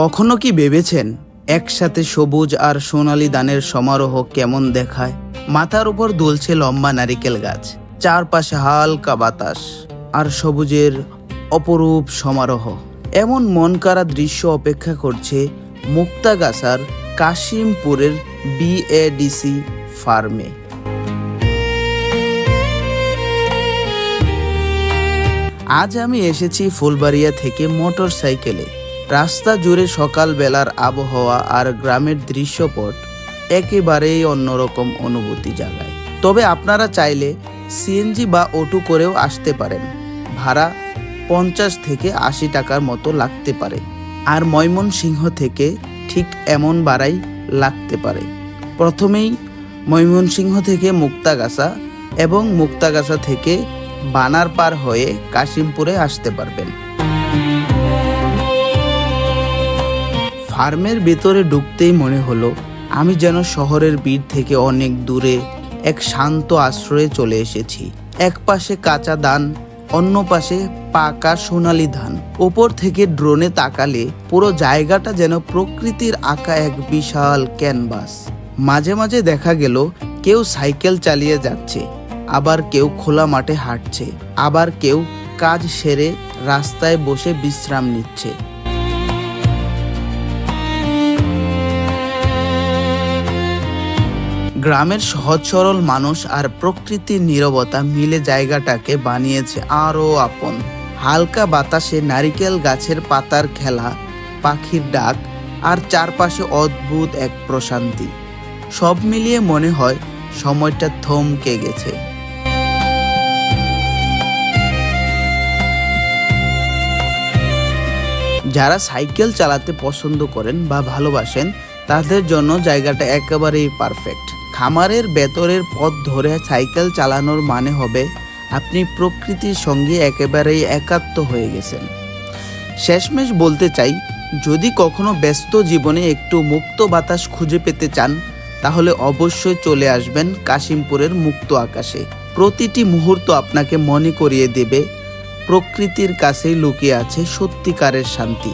কখনো কি ভেবেছেন একসাথে সবুজ আর সোনালি দানের সমারোহ কেমন দেখায়? মাথার উপর দুলছে লম্বা নারিকেল গাছ, চারপাশে হালকা বাতাস আর সবুজের অপরূপ সমারোহ। এমন মন কাড়া দৃশ্য অপেক্ষা করছে মুক্তাগাছার কাশিমপুরের বিএডিসি ফার্মে। আজ আমি এসেছি ফুলবাড়িয়া থেকে মোটর সাইকেলে রাস্তা জুড়ে সকালবেলার আবহাওয়া আর গ্রামের দৃশ্যপট একেবারেই অন্যরকম অনুভূতি জাগায়। তবে আপনারা চাইলে সিএনজি বা অটো করেও আসতে পারেন। ভাড়া পঞ্চাশ থেকে আশি টাকার মতো লাগতে পারে। আর ময়মনসিংহ থেকে ঠিক এমন ভাড়াই লাগতে পারে। প্রথমেই ময়মনসিংহ থেকে মুক্তাগাছা এবং মুক্তাগাছা থেকে বানার পার হয়ে কাশিমপুরে আসতে পারবেন। ফার্মের ভেতরে ঢুকতেই মনে হলো, আমি যেন শহরের ভিড় থেকে অনেক দূরে এক শান্ত আশ্রয়ে চলে এসেছি। এক পাশে কাঁচা ধান, অন্য পাশে পাকা সোনালি ধান। ওপর থেকে ড্রোনে তাকালে পুরো জায়গাটা যেন প্রকৃতির আঁকা এক বিশাল ক্যানভাস। মাঝে মাঝে দেখা গেল, কেউ সাইকেল চালিয়ে যাচ্ছে, আবার কেউ খোলা মাঠে হাঁটছে, আবার কেউ কাজ সেরে রাস্তায় বসে বিশ্রাম নিচ্ছে। গ্রামের সহজ সরল মানুষ আর প্রকৃতির নীরবতা মিলে জায়গাটাকে বানিয়েছে আরও আপন। হালকা বাতাসে নারিকেল গাছের পাতার খেলা, পাখির ডাক আর চারপাশে অদ্ভুত এক প্রশান্তি। সব মিলিয়ে মনে হয় সময়টা থমকে গেছে। যারা সাইকেল চালাতে পছন্দ করেন বা ভালোবাসেন, তাদের জন্য জায়গাটা একেবারেই পারফেক্ট। খামারের ভেতরের পথ ধরে সাইকেল চালানোর মানে হবে আপনি প্রকৃতির সঙ্গে একেবারেই একাত্ম হয়ে গেছেন। শেষমেশ বলতে চাই, যদি কখনো ব্যস্ত জীবনে একটু মুক্ত বাতাস খুঁজে পেতে চান, তাহলে অবশ্যই চলে আসবেন কাশিমপুরের মুক্ত আকাশে। প্রতিটি মুহূর্ত আপনাকে মনে করিয়ে দেবে, প্রকৃতির কাছেই লুকিয়ে আছে সত্যিকারের শান্তি।